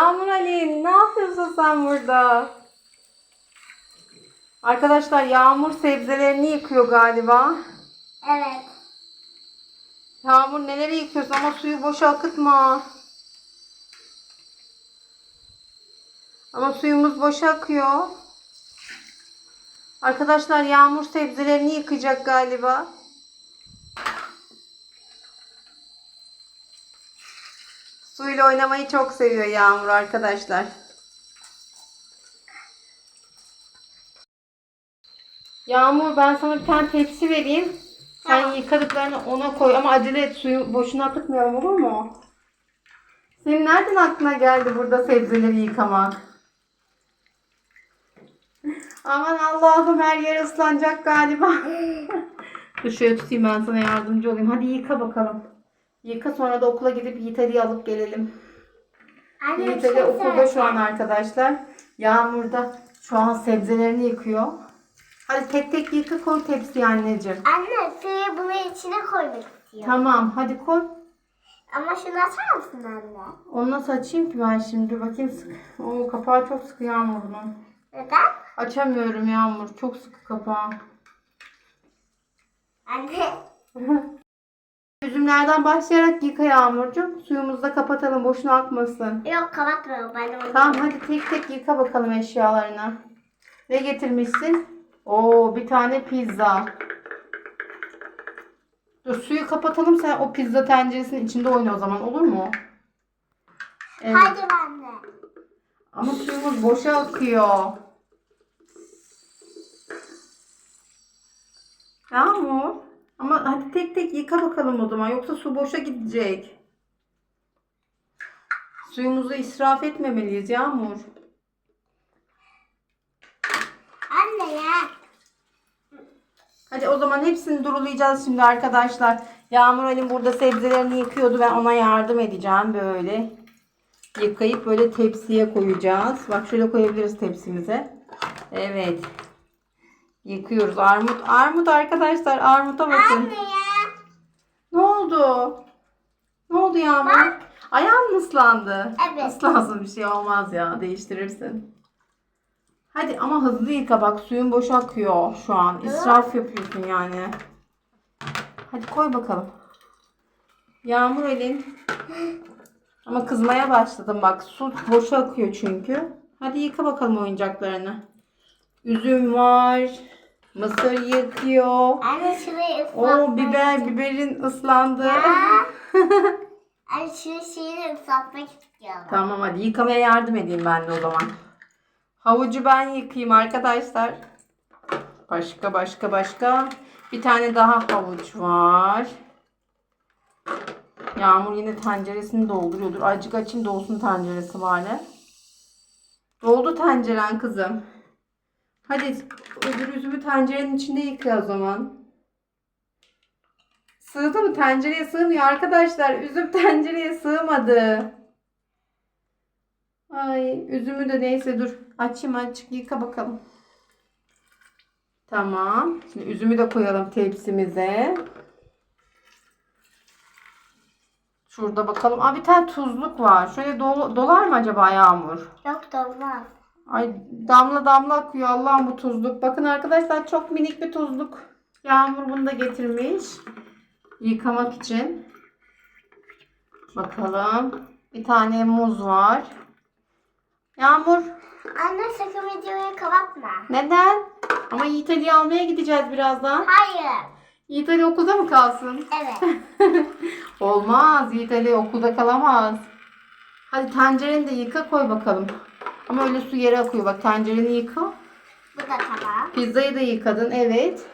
Yağmur Ali ne yapıyorsun sen burada? Arkadaşlar Yağmur sebzelerini yıkıyor galiba. Evet. Yağmur neleri yıkıyorsun ama suyu boşa akıtma. Ama suyumuz boşa akıyor. Arkadaşlar Yağmur sebzelerini yıkayacak galiba. Suyla oynamayı çok seviyor Yağmur arkadaşlar. Yağmur ben sana bir tane tepsi vereyim. Sen Tamam. yıkadıklarını ona koy ama acele et suyu boşuna akıtmayalım olur mu? Senin nereden aklına geldi burada sebzeleri yıkamak? Aman Allah'ım her yer ıslanacak galiba. Dur şöyle tutayım ben sana yardımcı olayım. Hadi yıka bakalım. Yıka sonra da okula gidip Yiğit Ali'yi alıp gelelim. Anne Yiğit şey Ali okulda şu an arkadaşlar. Yağmurda şu an sebzelerini yıkıyor. Hadi tek tek yıka koy tepsiye anneciğim. Anne suyu bunun içine koymak istiyorum. Tamam hadi koy. Ama şunu açar mısın anne? Onu nasıl açayım ki ben şimdi? Bakayım sık. Oo kapağı çok sıkı Yağmur bunun. Neden? Açamıyorum Yağmur. Çok sıkı kapağı. Anne. Üzümlerden başlayarak yıka Yağmurcuğum. Suyumuzu da kapatalım. Boşuna akmasın. Yok kapatma ben onu. Tamam hadi tek tek yıka bakalım eşyalarını. Ne getirmişsin? Oo bir tane pizza. Dur suyu kapatalım sen o pizza tenceresinin içinde oyna o zaman olur mu? Evet. Hadi anne. Ama suyumuz boşa akıyor. Yağmur. Ama hadi tek tek yıka bakalım o zaman. Yoksa su boşa gidecek. Suyumuzu israf etmemeliyiz Yağmur. Anne ya. Hadi o zaman hepsini durulayacağız şimdi arkadaşlar. Yağmur Halim burada sebzelerini yıkıyordu. Ben ona yardım edeceğim böyle. Yıkayıp böyle tepsiye koyacağız. Bak şöyle koyabiliriz tepsimize. Evet. Yıkıyoruz. Armut. Armut arkadaşlar. Armuta bakın. Anne ya. Ne oldu? Ne oldu Yağmur? Ayağın mı ıslandı? Evet. Islansın bir şey olmaz ya. Değiştirirsin. Hadi ama hızlı yıka bak. Suyun boşa akıyor şu an. İsraf yapıyorsun yani. Hadi koy bakalım. Yağmur elin. Ama kızmaya başladım bak. Su boşa akıyor çünkü. Hadi yıka bakalım oyuncaklarını. Üzüm var. Mısır yıkıyor. Anne şurayı ıslatmak. O biber biberin ıslandı. Ya. Anne şu şeyini ıslatmak istiyorum. Tamam hadi yıkamaya yardım edeyim ben de o zaman. Havucu ben yıkayayım arkadaşlar. Başka başka başka. Bir tane daha havuç var. Yağmur yine tenceresini dolduruyordur. Azıcık açayım dolsun tenceresi bari. Doldu tenceren kızım. Hadi öbür üzümü tencerenin içinde yıka o zaman. Sığdı mı? Tencereye sığmıyor arkadaşlar. Üzüm tencereye sığmadı. Ay üzümü de neyse dur. Açayım açık yıka bakalım. Tamam. Şimdi üzümü de koyalım tepsimize. Şurada bakalım. Aa bir tane tuzluk var. Şöyle dol- dolar mı acaba Yağmur? Yok da olmaz. Ay damla damla akıyor Allah'ım bu tuzluk. Bakın arkadaşlar çok minik bir tuzluk. Yağmur bunu da getirmiş. Yıkamak için. Bakalım. Bir tane muz var. Yağmur Anne sakın videoyu kapatma. neden? Ama Yiğit Ali'yi almaya gideceğiz birazdan. Hayır. Yiğit Ali okulda mı kalsın? Evet. Olmaz. Yiğit Ali okulda kalamaz. Hadi tencereni de yıka koy bakalım. Ama öyle su yere akıyor. Bak tencereni yıka. Bu da tamam. Pizzayı da yıkadın. Evet.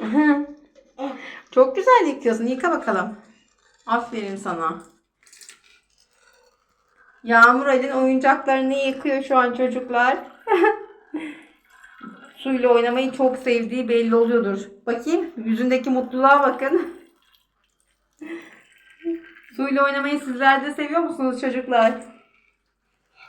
Çok güzel yıkıyorsun. Yıka bakalım. Aferin sana. Yağmur Ali'nin oyuncaklarını yıkıyor şu an çocuklar. Suyla oynamayı çok sevdiği belli oluyordur. Bakayım yüzündeki mutluluğa bakın. Suyla oynamayı sizler de seviyor musunuz çocuklar?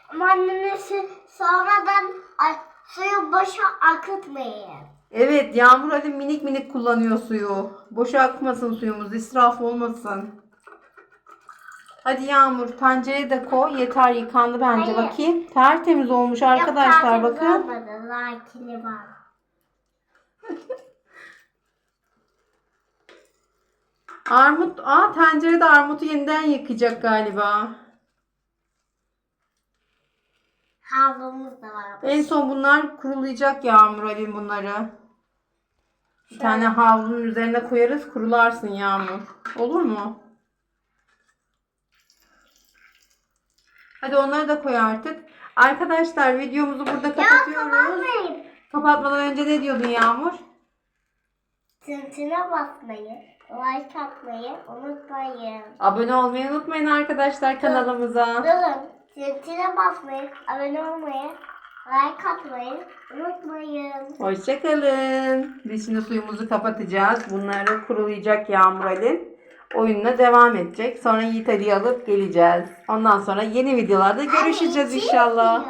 Ama annemin su, sonradan ay, suyu boşa akıtmayın. Evet, Yağmur Ali minik minik kullanıyor suyu. Boşa akmasın suyumuz, israf olmasın. Hadi Yağmur tencereye de koy. Yeter yıkandı bence. Hayır. Bakayım. Tertemiz olmuş arkadaşlar Yok, bakın. olmadı. Lakini var. Armut, aa tencerede armutu yeniden yıkayacak galiba. Havlumuz da var. En son bunlar kurulayacak Yağmur Ali bunları. Bir Şöyle. tane havlunun üzerine koyarız kurularsın Yağmur. Olur mu? Hadi onları da koy artık. Arkadaşlar videomuzu burada kapatıyoruz. Kapatmayın. Kapatmadan önce ne diyordun Yağmur? Tintine basmayı, like atmayı unutmayın. Abone olmayı unutmayın arkadaşlar kanalımıza. Durun. Tintine basmayı, abone olmayı, like atmayı unutmayın. Hoşçakalın. Biz şimdi suyumuzu kapatacağız. Bunları kurulayacak Yağmur Ali. Oyununa devam edecek. Sonra Yiğit Ali'yi alıp geleceğiz. Ondan sonra yeni videolarda görüşeceğiz Anne, inşallah.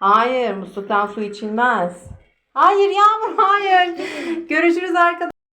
Hayır musluktan su içilmez. Hayır Yağmur hayır. Görüşürüz arkadaşlar.